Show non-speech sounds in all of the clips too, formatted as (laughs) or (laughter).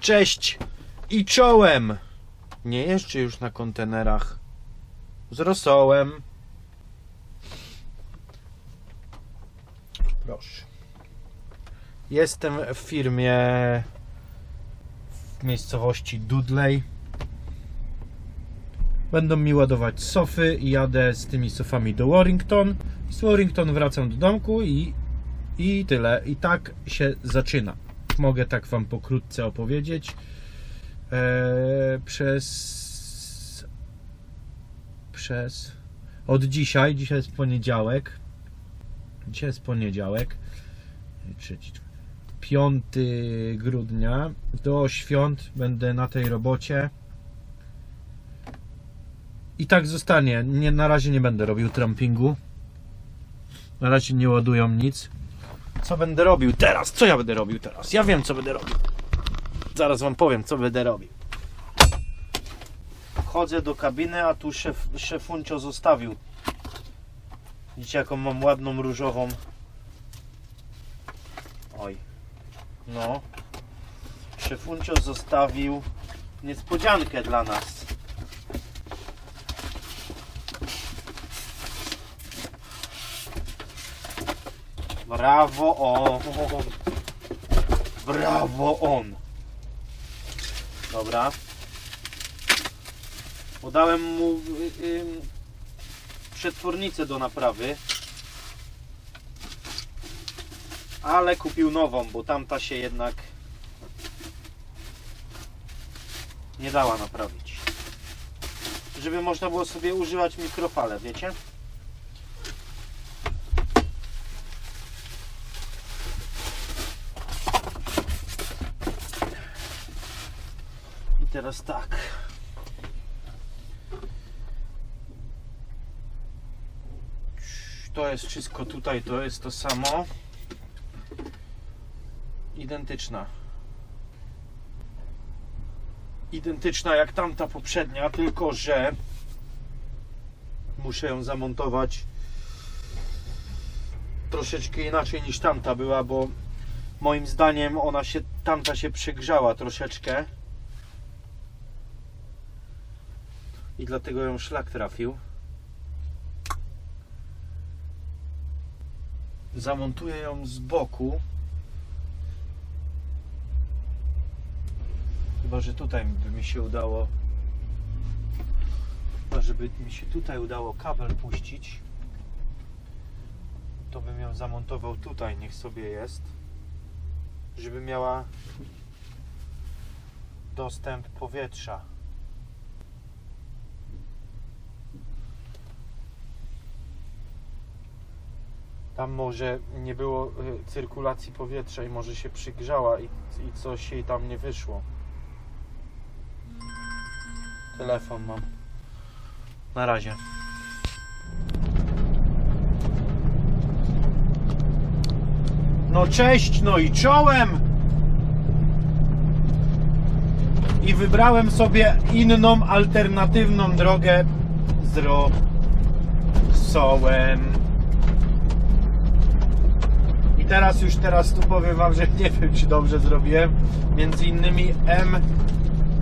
Cześć i czołem! Nie jeżdżę już na kontenerach. Z rosołem. Proszę. Jestem w firmie w miejscowości Dudley. Będą mi ładować sofy i jadę z tymi sofami do Warrington. Z Warrington wracam do domku i, i tyle. I tak się zaczyna. Mogę tak Wam pokrótce opowiedzieć. Eee, przez przez od dzisiaj, dzisiaj jest poniedziałek. Dzisiaj jest poniedziałek. Trzeci, 5 grudnia. Do świąt będę na tej robocie. I tak zostanie. Nie, na razie nie będę robił trampingu. Na razie nie ładują nic. Co będę robił teraz? Co ja będę robił teraz? Ja wiem, co będę robił. Zaraz wam powiem, co będę robił. Wchodzę do kabiny, a tu szef, szefuncio zostawił. Widzicie, jaką mam ładną różową. Oj. No. Szefuncio zostawił niespodziankę dla nas. Brawo on. Brawo on. Dobra. Podałem mu y, y, przetwornicę do naprawy. Ale kupił nową, bo tamta się jednak nie dała naprawić. Żeby można było sobie używać mikrofale, wiecie? Teraz tak. To jest wszystko tutaj, to jest to samo. Identyczna. Identyczna jak tamta poprzednia, tylko że muszę ją zamontować troszeczkę inaczej niż tamta była, bo moim zdaniem ona się, tamta się przegrzała troszeczkę. I dlatego ją szlak trafił. Zamontuję ją z boku. Chyba, że tutaj by mi się udało. Chyba, żeby mi się tutaj udało kabel puścić. To bym ją zamontował tutaj, niech sobie jest. Żeby miała dostęp powietrza. Tam może nie było y, cyrkulacji powietrza i może się przygrzała i, i coś jej tam nie wyszło. Telefon mam. Na razie. No cześć, no i czołem! I wybrałem sobie inną, alternatywną drogę z rosołem. Teraz już teraz tu powiem Wam, że nie wiem czy dobrze zrobiłem. Między innymi M,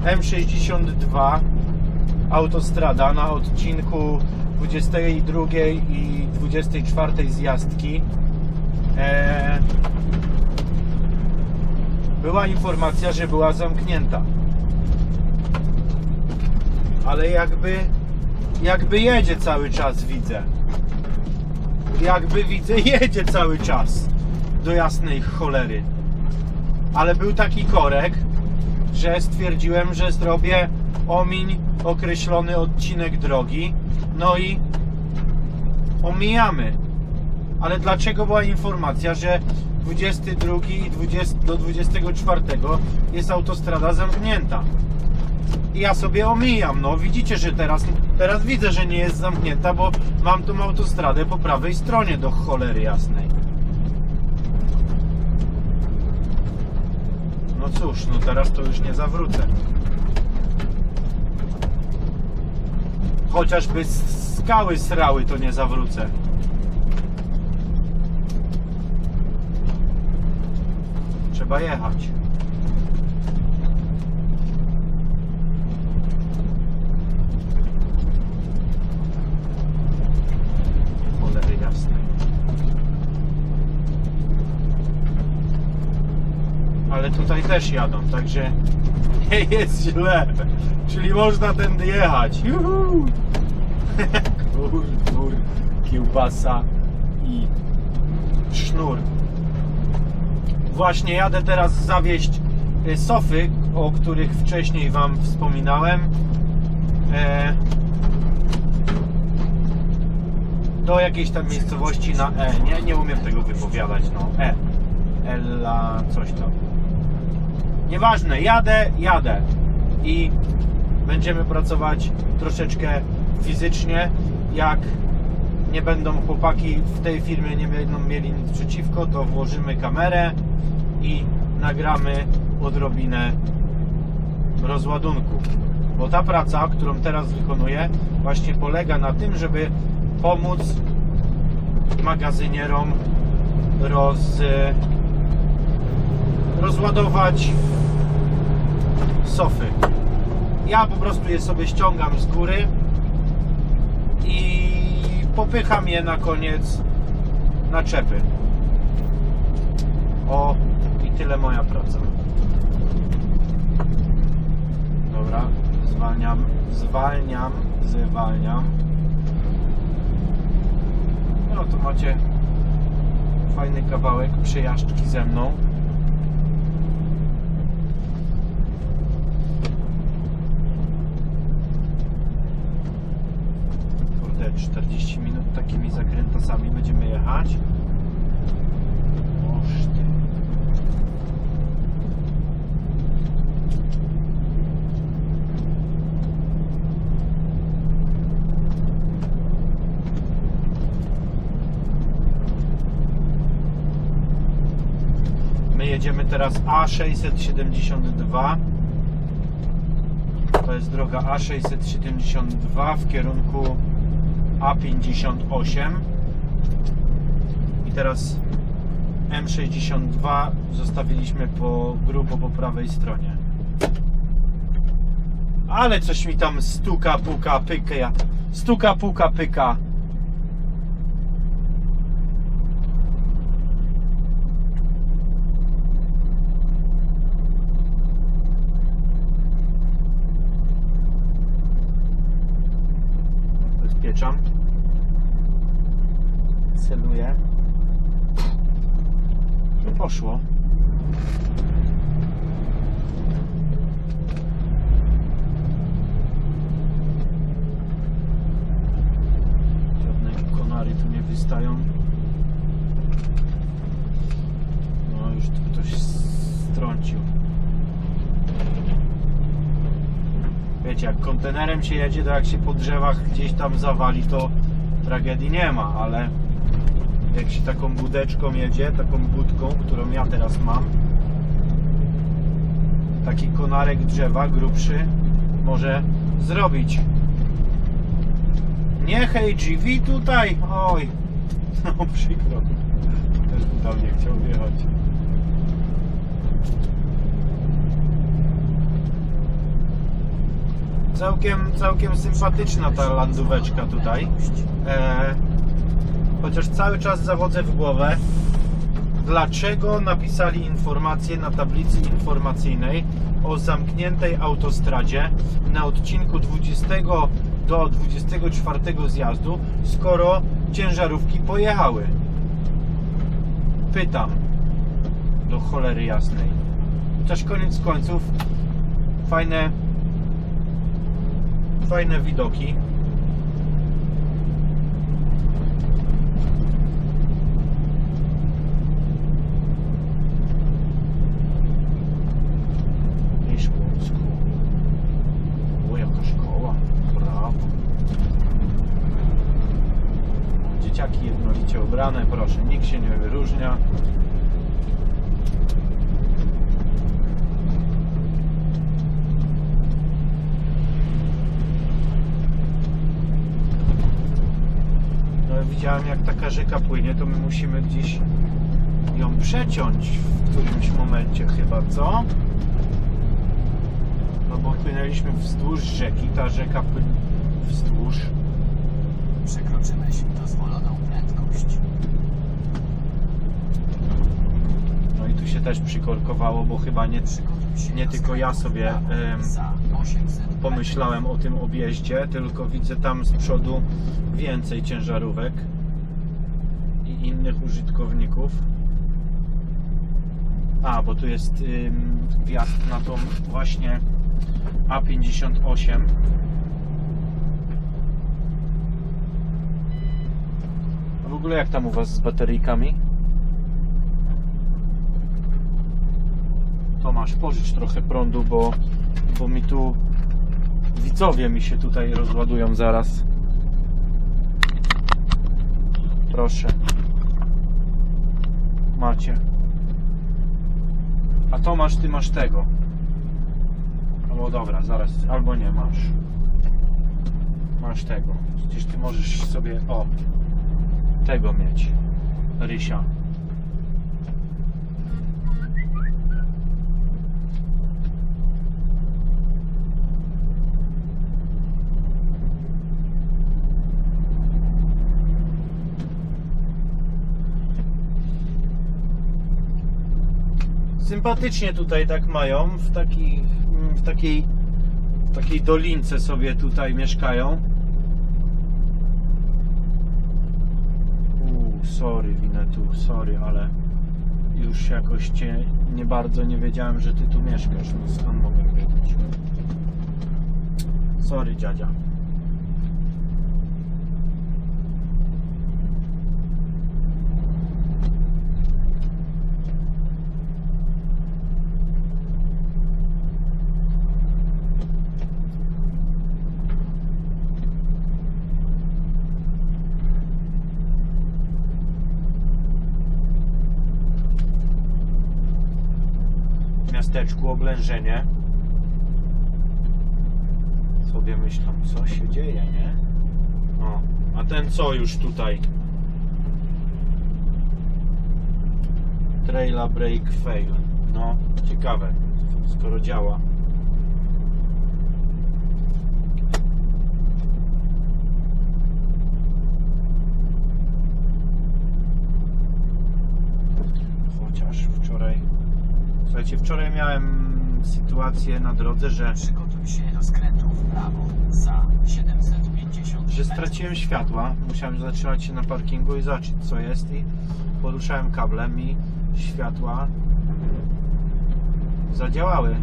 M62 autostrada na odcinku 22 i 24 zjazdki. E, była informacja, że była zamknięta. Ale jakby jakby jedzie cały czas widzę. Jakby widzę (laughs) jedzie cały czas do jasnej cholery. Ale był taki korek, że stwierdziłem, że zrobię omiń określony odcinek drogi. No i omijamy. Ale dlaczego była informacja, że 22 i 20, do 24 jest autostrada zamknięta? I ja sobie omijam. No widzicie, że teraz, teraz widzę, że nie jest zamknięta, bo mam tą autostradę po prawej stronie do cholery jasnej. No cóż, no teraz to już nie zawrócę. Chociażby skały srały, to nie zawrócę. Trzeba jechać. ale tutaj też jadą, także (laughs) nie jest źle. Czyli można tędy jechać. Juhu! (laughs) Kur, kur, kiełbasa i sznur. Właśnie jadę teraz zawieźć y, sofy, o których wcześniej Wam wspominałem. E, do jakiejś tam miejscowości na E. Nie, nie umiem tego wypowiadać, no E. Ella, coś tam. Nieważne, jadę, jadę. I będziemy pracować troszeczkę fizycznie. Jak nie będą chłopaki w tej firmie, nie będą mieli nic przeciwko, to włożymy kamerę i nagramy odrobinę rozładunku. Bo ta praca, którą teraz wykonuję, właśnie polega na tym, żeby pomóc magazynierom roz, rozładować sofy. Ja po prostu je sobie ściągam z góry i popycham je na koniec na czepy. O, i tyle moja praca. Dobra, zwalniam, zwalniam, zwalniam. No to macie fajny kawałek przejażdżki ze mną. Zakrętasami będziemy jechać. My jedziemy teraz A672. To jest droga A672 w kierunku A58. I teraz M62 zostawiliśmy po grubo po prawej stronie. Ale coś mi tam stuka, puka, pyka. Stuka, puka, pyka. Bezpieczam. Celuję. No poszło. Żadne konary tu nie wystają. No już tu ktoś strącił. Wiecie, jak kontenerem się jedzie, to jak się po drzewach gdzieś tam zawali, to tragedii nie ma, ale jak się taką budeczką jedzie, taką budką, którą ja teraz mam, taki konarek drzewa grubszy może zrobić. Nie hej GV tutaj! Oj, (laughs) no przykro. Też bym tam nie chciał wjechać. Całkiem, całkiem sympatyczna ta landóweczka tutaj. E, chociaż cały czas zawodzę w głowę, dlaczego napisali informację na tablicy informacyjnej o zamkniętej autostradzie na odcinku 20 do 24 zjazdu, skoro ciężarówki pojechały. Pytam do cholery jasnej. Chociaż koniec końców fajne fajne widoki. Ubrane, proszę, nikt się nie wyróżnia. No, widziałem jak taka rzeka płynie, to my musimy gdzieś ją przeciąć w którymś momencie chyba, co? No bo płynęliśmy wzdłuż rzeki, ta rzeka płynie wzdłuż. Przekroczyłeś dozwoloną prędkość. No No i tu się też przykorkowało, bo chyba nie, nie tylko ja sobie em, pomyślałem o tym objeździe, tylko widzę tam z przodu więcej ciężarówek i innych użytkowników. A, bo tu jest ym, wjazd na tą właśnie A58. A w ogóle jak tam u Was z bateryjkami? Tomasz, pożycz trochę prądu, bo, bo mi tu widzowie mi się tutaj rozładują zaraz. Proszę. Macie. A Tomasz, ty masz tego. Albo dobra, zaraz, albo nie masz. Masz tego. Przecież ty możesz sobie, o, tego mieć. Rysia. Sympatycznie tutaj tak mają, w, taki, w takiej w takiej dolince sobie tutaj mieszkają. Uuu, sorry Winetu, sorry, ale już jakoś cię nie bardzo nie wiedziałem, że ty tu mieszkasz, no skąd mogę wiedzieć? Sorry dziadzia. Miasteczku oblężenie. Sobie myślą, co się dzieje, nie? O, a ten co już tutaj? Traila break fail. No, ciekawe, skoro działa. Chociaż wczoraj Słuchajcie, wczoraj miałem sytuację na drodze, że, Przygotuj się do skrętu w prawo za 750 że straciłem światła. Musiałem zatrzymać się na parkingu i zobaczyć co jest i poruszałem kablem i światła zadziałały.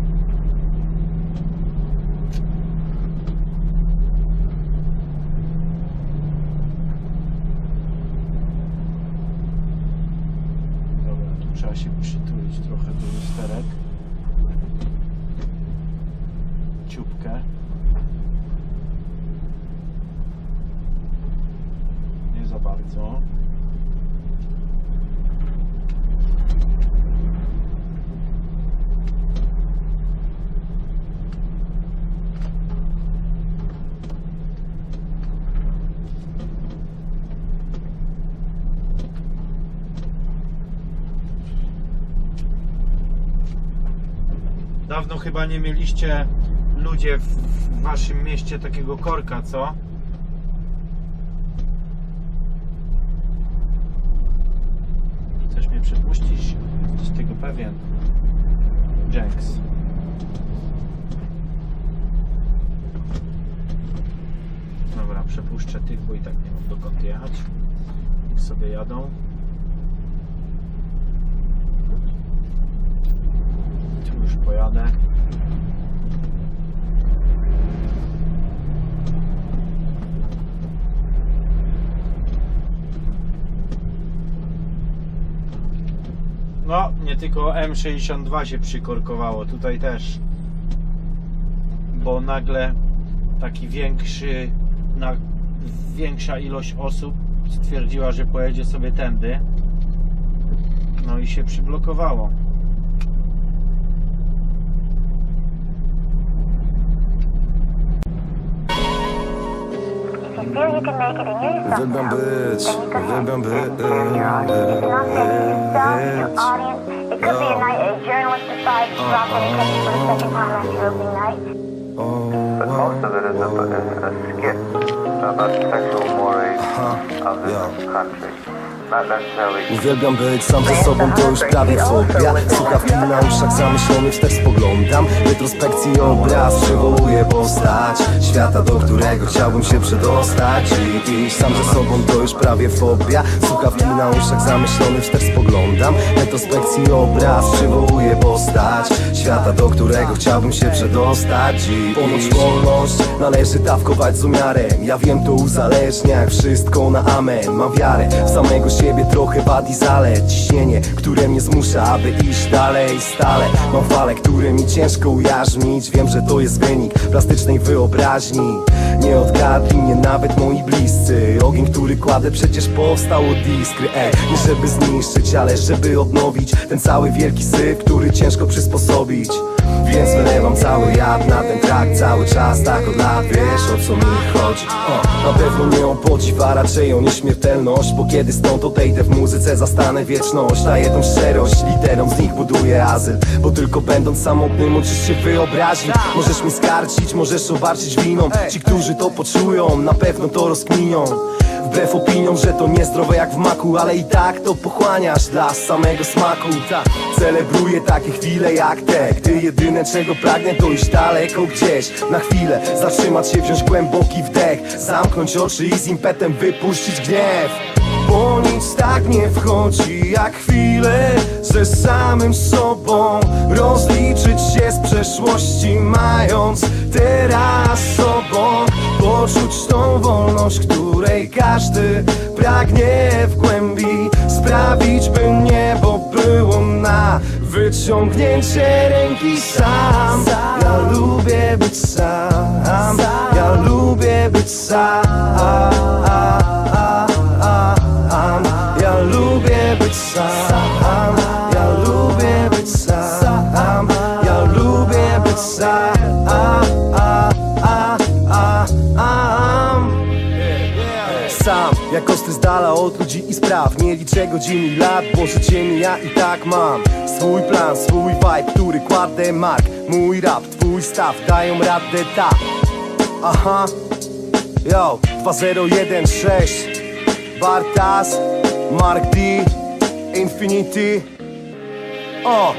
Dobra, tu trzeba się przytulić trochę do lusterek. Ciupkę. Nie za bardzo. Dawno chyba nie mieliście ludzie w, w waszym mieście takiego korka, co? Chcesz mnie przepuścić? Jesteś tego pewien? Jenks. Dobra, przepuszczę tych, bo i tak nie mam dokąd jechać. Niech sobie jadą. Tu już pojadę. No, nie tylko M62 się przykorkowało, tutaj też. Bo nagle taki większy, na, większa ilość osób stwierdziła, że pojedzie sobie tędy. No i się przyblokowało. After your opening night. But oh, most of it is a, is a skit about sexual mores Uwielbiam być sam ze sobą, to już prawie fobia Słuchawki na uszach, zamyślony wstecz spoglądam Retrospekcji obraz przywołuje postać Świata, do którego chciałbym się przedostać. I iść sam ze sobą, to już prawie fobia. Słuchawki na uszach, zamyślony wstecz spoglądam Retrospekcji obraz przywołuje postać Świata, do którego chciałbym się przedostać. I ponoć wolność należy dawkować z umiarem. Ja wiem, to uzależnia jak wszystko na amen. Mam wiarę w samego siebie, trochę wad i zalet. Ciśnienie, które mnie zmusza, aby iść dalej. Stale Mam fale, które mi ciężko ujarzmić. Wiem, że to jest wynik plastycznej wyobraźni. Nie odgadli mnie nawet moi bliscy. Ogień, który kładę przecież powstał od iskry. Ej, nie żeby zniszczyć, ale żeby odnowić Ten cały wielki syf, który ciężko przysposobić więc wylewam cały jad na ten track cały czas Tak od lat, wiesz o co mi chodzi. O, Na pewno nie o podziw, a raczej o nieśmiertelność Bo kiedy stąd odejdę w muzyce zastanę wieczność. A jedną szczerość literą z nich buduję azyl Bo tylko będąc samotnym uczysz się wyobraźni. Możesz mi skarcić, możesz obarczyć winą. Ci, którzy to poczują, na pewno to rozkminią Wbrew opiniom, że to niezdrowe jak w maku Ale i tak to pochłaniasz dla samego smaku tak. Celebruję takie chwile jak te Gdy jedyne czego pragnę to iść daleko gdzieś Na chwilę zatrzymać się, wziąć głęboki wdech Zamknąć oczy i z impetem wypuścić gniew bo nic tak nie wchodzi jak chwile ze samym sobą Rozliczyć się z przeszłości mając teraz każdy pragnie w głębi Sprawić by niebo było na wyciągnięcie ręki sam. Ja lubię być sam, ja lubię być sam Sam, jak ostry z dala od ludzi i spraw. Nie liczę godzin i lat, bo życie mi ja i tak mam. Swój plan, swój vibe, który kładę mark. Mój rap, twój staw dają radę tak. Aha, yo, 2016 Bartas, Mark D, Infinity. O,